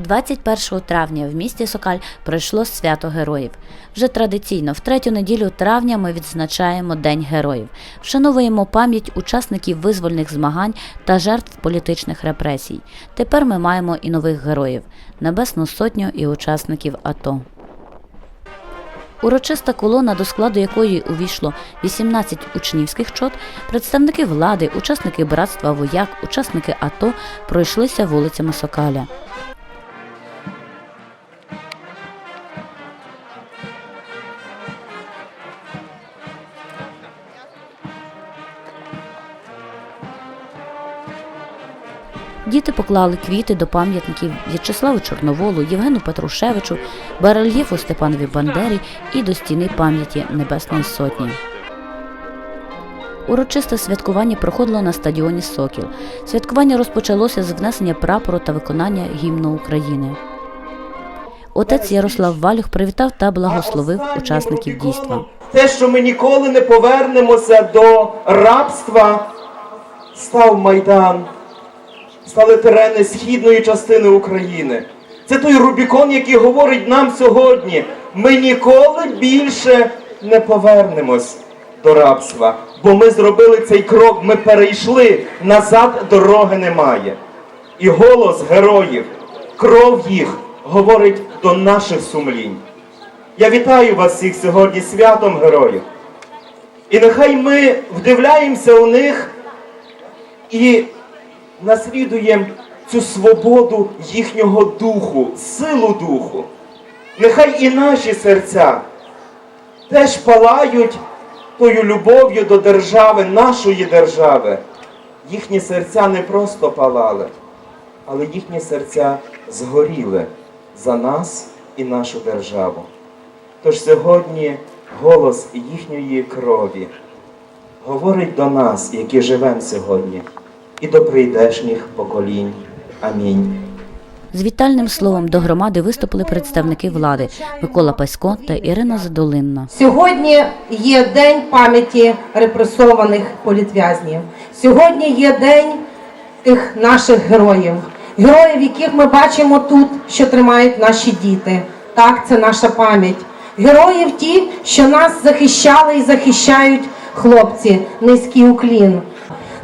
21 травня в місті Сокаль пройшло свято героїв. Вже традиційно, в третю неділю травня ми відзначаємо День героїв, вшановуємо пам'ять учасників визвольних змагань та жертв політичних репресій. Тепер ми маємо і нових героїв Небесну Сотню і учасників АТО. Урочиста колона, до складу якої увійшло 18 учнівських чот, представники влади, учасники братства вояк, учасники АТО пройшлися вулицями Сокаля. Поклали квіти до пам'ятників В'ячеславу Чорноволу, Євгену Петрушевичу, барельєфу Степанові Бандері і до стіни пам'яті Небесної Сотні. Урочисте святкування проходило на стадіоні Сокіл. Святкування розпочалося з внесення прапору та виконання гімну України. Отець Ярослав Валюх привітав та благословив учасників дійства. Те, що ми ніколи не повернемося до рабства, став Майдан, стали терени східної частини України. Це той Рубікон, який говорить нам сьогодні: ми ніколи більше не повернемось до рабства, бо ми зробили цей крок, ми перейшли назад, дороги немає. І голос героїв, кров їх говорить до наших сумлінь. Я вітаю вас всіх сьогодні святом героїв. І нехай ми вдивляємося у них і наслідуємо цю свободу їхнього духу, силу духу. Нехай і наші серця теж палають тою любов'ю до держави, нашої держави. Їхні серця не просто палали, але їхні серця згоріли за нас і нашу державу. Тож сьогодні голос їхньої крові говорить до нас, які живемо сьогодні, і до прийдешніх поколінь. Амінь. З вітальним словом до громади виступили представники влади Микола Пасько та Ірина Задолинна. Сьогодні є день пам'яті репресованих політв'язнів. Сьогодні є день тих наших героїв, героїв, яких ми бачимо тут, що тримають наші діти. Так, це наша пам'ять. Героїв ті, що нас захищали і захищають хлопці, низький уклін.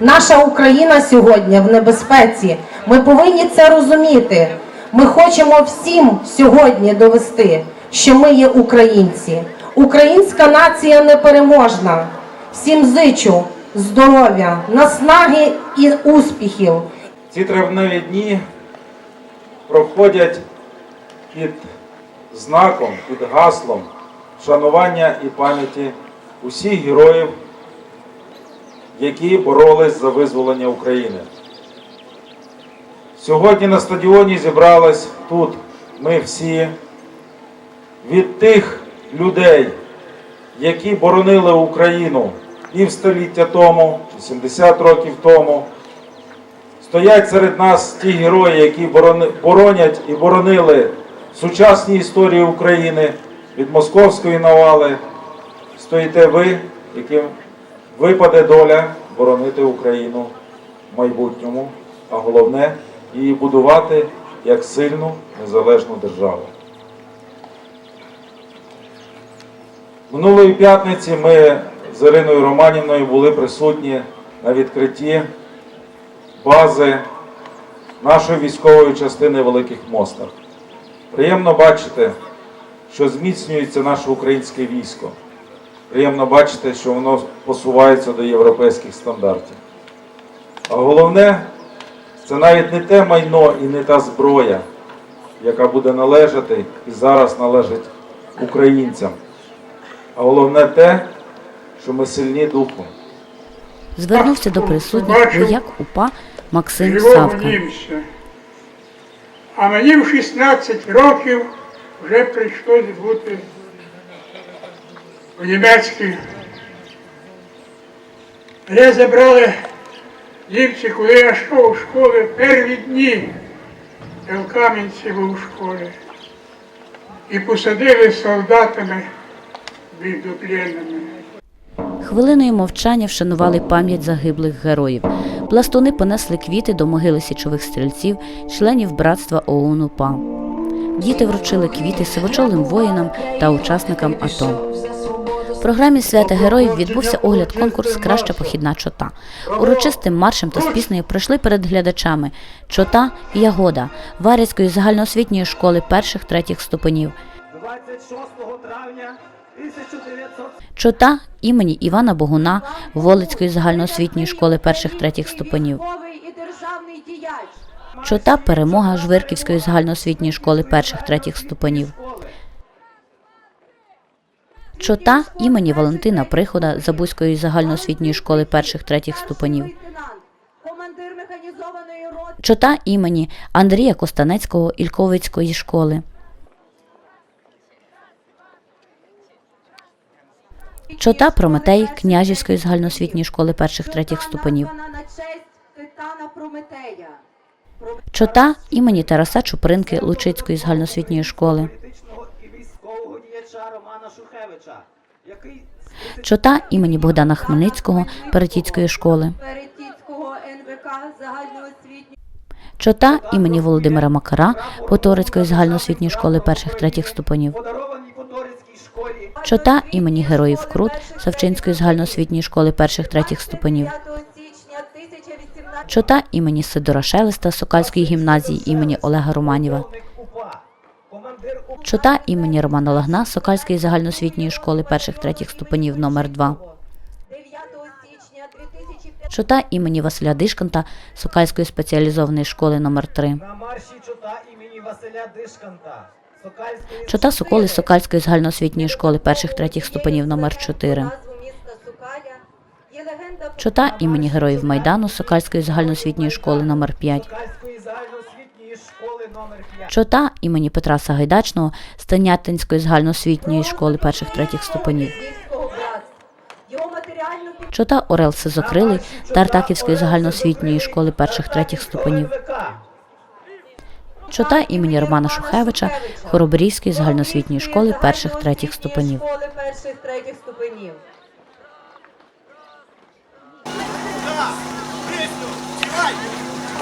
Наша Україна сьогодні в небезпеці. Ми повинні це розуміти. Ми хочемо всім сьогодні довести, що ми є українці. Українська нація непереможна. Всім зичу здоров'я, наснаги і успіхів. Ці травневі дні проходять під знаком, під гаслом шанування і пам'яті усіх героїв, які боролись за визволення України. Сьогодні на стадіоні зібрались тут ми всі від тих людей, які боронили Україну півстоліття тому, чи 70 років тому. Стоять серед нас ті герої, які боронять і боронили сучасні історії України від московської навали. Стоїте ви, яким випаде доля боронити Україну в майбутньому, а головне її будувати як сильну незалежну державу. Минулої п'ятниці ми з Іриною Романівною були присутні на відкритті бази нашої військової частини Великих Мостах. Приємно бачити, що зміцнюється наше українське військо. Приємно бачити, що воно посувається до європейських стандартів. А головне, це навіть не те майно і не та зброя, яка буде належати і зараз належить українцям. А головне те, що ми сильні духом. Звернувся до присутніх вояк УПА Максим Савка. А мені в 16 років вже прийшлось бути у німецькій. Мене забрали німці, коли я йшов у школу перві дні. Я в Кам'янці був у школі. І посадили солдатами віддопленими. Хвилиною мовчання вшанували пам'ять загиблих героїв. Пластуни понесли квіти до могили січових стрільців, членів братства ОУН УПА. Діти вручили квіти сивочолим воїнам та учасникам АТО. Програмі Свята Героїв відбувся огляд конкурс Краща похідна чота. Урочистим маршем та з піснею пройшли перед глядачами чота ягода Варязької загальноосвітньої школи перших третіх ступенів. 26 травня Чота імені Івана Богуна Волицької загальноосвітньої школи перших третіх ступенів. Чота перемога Жвирківської загальноосвітньої школи перших третіх ступенів. Чота імені Валентина Прихода Забузької загальноосвітньої школи перших третіх ступенів. Чота імені Андрія Костанецького Ільковицької школи. Чота Прометей Княжівської загальноосвітньої школи перших третіх ступенів. Чота імені Тараса Чупринки Лучицької загальноосвітньої школи. Діяча Романа Шухевича, який Чота імені Богдана Хмельницького Перетіцької школи. Перетіцького НВК загальноосвітньої Чота імені Володимира Макара Поторицької загальноосвітньої школи перших третіх ступенів. Чота імені Героїв Крут Савчинської загальноосвітньої школи перших третіх ступенів. 5 січня 2018 Чота імені Сидора Шелеста Сокальської гімназії імені Олега Романєва. полковник УПА, командир УПА Чота імені Романа Лагна Сокальської загальноосвітньої школи перших третіх ступенів номер 2 9 січня 2015 Чота імені Василя Дишканта Сокальської спеціалізованої школи номер 3 чота Соколи Сокальської загальноосвітньої школи перших третіх ступенів номер 4 назву міста Сукаля є легенда про Чота імені Героїв Майдану Сокальської загальноосвітньої школи номер 5 Чота імені Петра Сагайдачного Станятинської загальноосвітньої школи перших третіх ступенів. Чота Орел Сизокрилий Тартаківської загальноосвітньої школи перших третіх ступенів. Чота імені Романа Шухевича Хоробрівської загальноосвітньої школи перших третіх ступенів.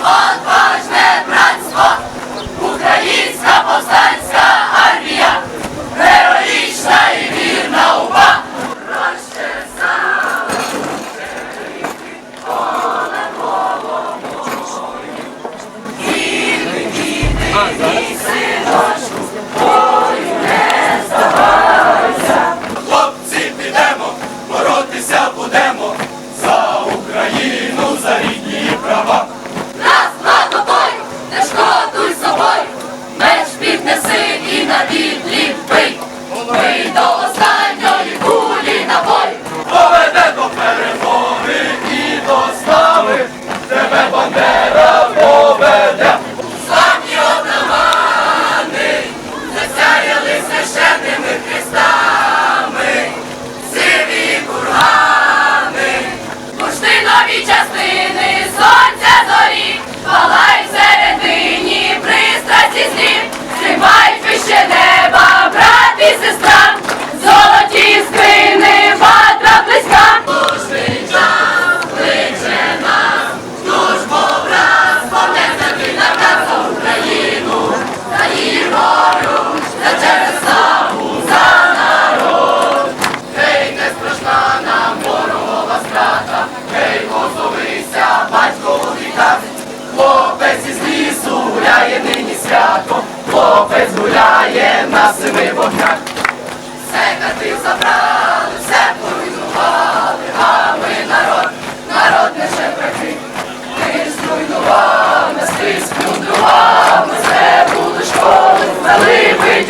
одважне братство, українська повстанська на семи. Все катив забрали, все поруйнували, а ми народ, народ не жебраки. Ми зруйнували, скрізь плюндрували, все були школи, ввели ви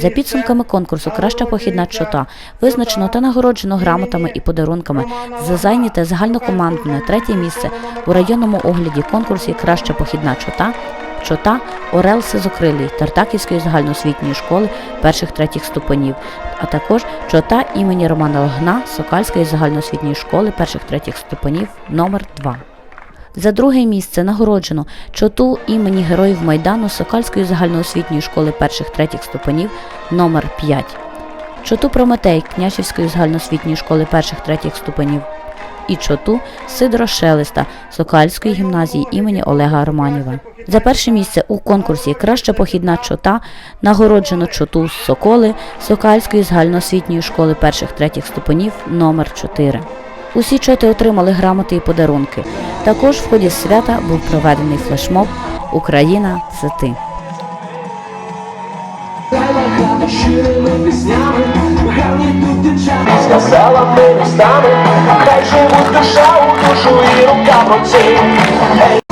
За підсумками конкурсу Краща похідна чота визначено та нагороджено грамотами і подарунками за зайняте загальнокомандне третє місце у районному огляді конкурсі Краща похідна чота. Чота Орел Сизокрилий Тартаківської загальноосвітньої школи перших третіх ступенів, а також чота імені Романа Логна Сокальської загальноосвітньої школи перших третіх ступенів номер 2 за друге місце нагороджено чоту імені Героїв Майдану Сокальської загальноосвітньої школи перших третіх ступенів номер 5 чоту Прометей Княжівської загальноосвітньої школи перших третіх ступенів. І чоту Сидора Шелеста Сокальської гімназії імені Олега Романєва. За перше місце у конкурсі Краща похідна чота нагороджено чоту з Соколи Сокальської загальноосвітньої школи перших третіх ступенів номер 4 Усі чоти отримали грамоти і подарунки. Також в ході свята був проведений флешмоб Україна це ти. Сказала ми устами, хай живуть душа у душу і рука в